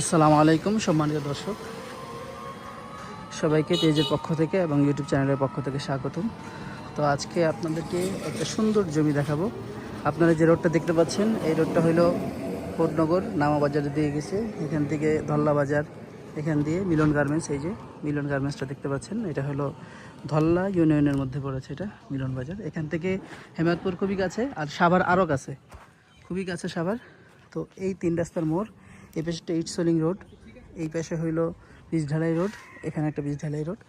আসসালামু আলাইকুম, সম্মানিত দর্শক। সবাইকে পেজের পক্ষ থেকে এবং ইউটিউব চ্যানেলের পক্ষ থেকে স্বাগতম। তো আজকে আপনাদেরকে একটা সুন্দর জমি দেখাবো। আপনারা যে রোডটা দেখতে পাচ্ছেন, এই রোডটা হলো কোটনগর নামাবাজারে দিয়ে গেছে। এখান থেকে ধল্লা বাজার এখান দিয়ে মিলন গার্মেন্টস, এই যে মিলন গার্মেন্টসটা দেখতে পাচ্ছেন। এটা হলো ধল্লা ইউনিয়নের মধ্যে পড়েছে এটা, মিলন বাজার। এখান থেকে হেমায়তপুর খুবই কাছে, আর সাভার আরও কাছে। খুবই কাছে সাভার। তো এই তিন রাস্তার মোড় এই পাশে ইট সোলিং রোড, এই পাশে হইল বীজ ঢালাই রোড, এখানে একটা বীজ ঢালাই রোড।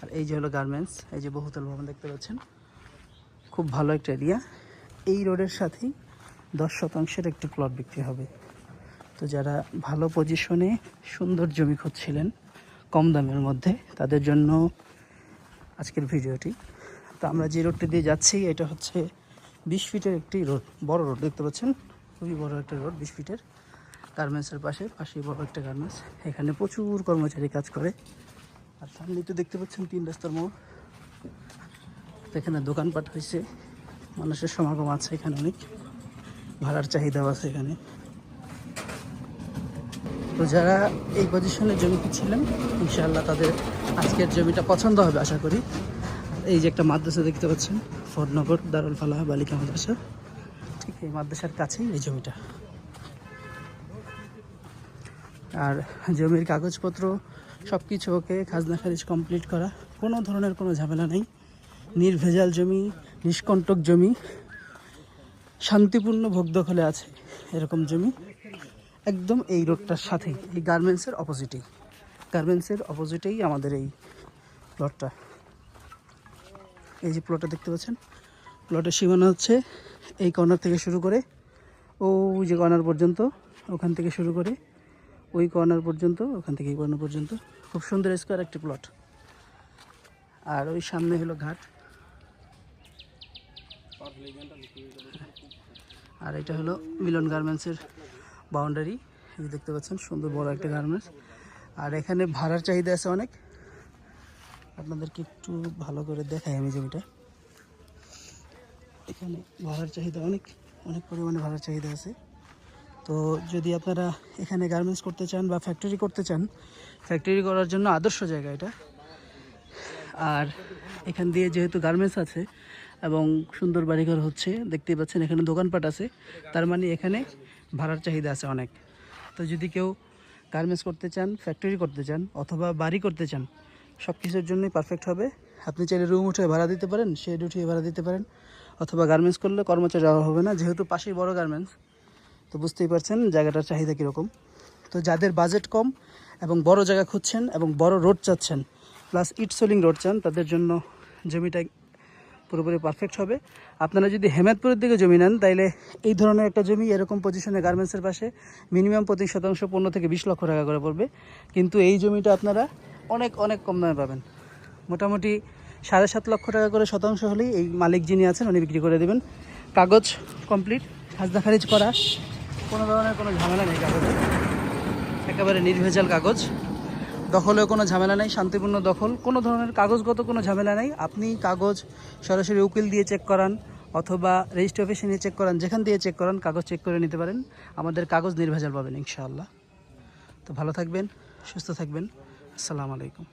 আর এই যে হলো গার্মেন্টস, এই যে বহুতল ভবন দেখতে পাচ্ছেন। খুব ভালো একটা এরিয়া। এই রোডের সাথেই দশ শতাংশের একটি প্লট বিক্রি হবে। তো যারা ভালো পজিশনে সুন্দর জমি খুঁজছিলেন কম দামের মধ্যে, তাদের জন্য আজকের ভিডিওটি। তো আমরা যে রোডটি দিয়ে যাচ্ছি, এটা হচ্ছে বিশ ফিটের একটি রোড, বড় রোড, দেখতে পাচ্ছেন? খুবই বড় একটা রোড, বিশ ফিটের। গার্মেন্টসের পাশে, পাশেই বড় একটা গার্মেন্টস। এখানে প্রচুর কর্মচারী কাজ করে। আর সামনে তো দেখতে পাচ্ছেন তিন রাস্তার মোড়। এখানে দোকানপাট হয়েছে। মানুষের সমাগম আছে এখানে অনেক। ভাড়ার চাহিদাও আছে এখানে। তো যারা এই পজিশনের জমি কিনছিলেন ইনশাআল্লাহ তাদের আজকের জমিটা পছন্দ হবে, আশা করি। এই যে একটা মাদ্রাসা দেখতে পাচ্ছেন ফরনগর দারুল ফালাহ, বালিকা মাদ্রাসা। ঠিক এই মাদ্রাসার কাছেই এই জমিটা। আর জমির কাগজপত্র সব কিছু ওকে খাজনা খারিজ কমপ্লিট করা। কোনো ধরনের কোনো ঝামেলা নেই। নির্ভেজাল জমি, নিষ্কণ্টক জমি, শান্তিপূর্ণ ভোগ দখলে আছে এরকম জমি। একদম এই রোডটার সাথেই, এই গার্মেন্টসের অপোজিটেই গার্মেন্টসের অপোজিটেই আমাদের এই প্লটটা এই যে প্লটটা দেখতে পাচ্ছেন? প্লটের সীমানা হচ্ছে এই কর্নার থেকে শুরু করে ও যে কর্নার পর্যন্ত, ওখান থেকে শুরু করে ওই কর্নার পর্যন্ত, ওখান থেকে এই কর্নার পর্যন্ত। খুব সুন্দর স্কোয়ার একটি প্লট আর ওই সামনে হলো ঘাট। আর এটা হলো মিলন গার্মেন্টসের বাউন্ডারি এই দেখতে পাচ্ছেন, সুন্দর বড় একটা গার্মেন্টস আর এখানে ভাড়ার চাহিদা আছে অনেক। আপনাদেরকে একটু ভালো করে দেখাই আমি জমিটা এখানে ভাড়ার চাহিদা অনেক অনেক পরিমাণে ভাড়ার চাহিদা আছে। তো যদি আপনারা এখানে গার্মেন্টস করতে চান বা ফ্যাক্টরি করতে চান ফ্যাক্টরি করার জন্য আদর্শ জায়গা এটা। আর এখান দিয়ে যেহেতু গার্মেন্টস আছে এবং সুন্দর বাড়িঘর হচ্ছে, দেখতেই পাচ্ছেন এখানে দোকানপাট আছে, তার মানে এখানে ভাড়ার চাহিদা আছে অনেক। তো যদি কেউ গার্মেন্টস করতে চান ফ্যাক্টরি করতে চান অথবা বাড়ি করতে চান সব কিছুর জন্যই পারফেক্ট হবে। আপনি চাইলে রুম উঠে ভাড়া দিতে পারেন শেড উঠিয়ে ভাড়া দিতে পারেন, অথবা গার্মেন্টস করলে কর্মচারী হবে না, যেহেতু পাশেই বড় গার্মেন্টস তো বুঝতেই পারছেন জায়গাটার চাহিদা কীরকম। তো যাদের বাজেট কম এবং বড় জায়গা খুঁজছেন এবং বড় রোড চাচ্ছেন প্লাস ইট সোলিং রোড চান, তাদের জন্য জমিটা পুরোপুরি পারফেক্ট হবে। আপনারা যদি হেমায়তপুরের দিকে জমি নেন, তাইলে এই ধরনের একটা জমি এরকম পজিশনে গার্মেন্টসের পাশে মিনিমাম প্রতি শতাংশ, পনেরো থেকে বিশ লক্ষ টাকা করে পড়বে। কিন্তু এই জমিটা আপনারা অনেক অনেক কম দামে পাবেন। মোটামুটি সাড়ে সাত লক্ষ টাকা করে শতাংশ হলেই এই মালিক যিনি আছেন, উনি বিক্রি করে দেবেন। কাগজ কমপ্লিট খাজনা খারিজ করা। কোনো ধরনের কোনো ঝামেলা নেই কাগজে। একেবারে নির্ভেজাল কাগজ। দখলেও কোনো ঝামেলা নেই, শান্তিপূর্ণ দখল। কোনো ধরনের কাগজগত কোনো ঝামেলা নেই। আপনি কাগজ সরাসরি উকিল দিয়ে চেক করান অথবা রেজিস্ট্রি অফিসে নিয়ে চেক করান, যেখান দিয়ে চেক করান, কাগজ চেক করে নিতে পারেন। আমাদের কাগজ নির্ভেজাল পাবেন ইনশাআল্লাহ। তো ভালো থাকবেন, সুস্থ থাকবেন। আসসালামু আলাইকুম।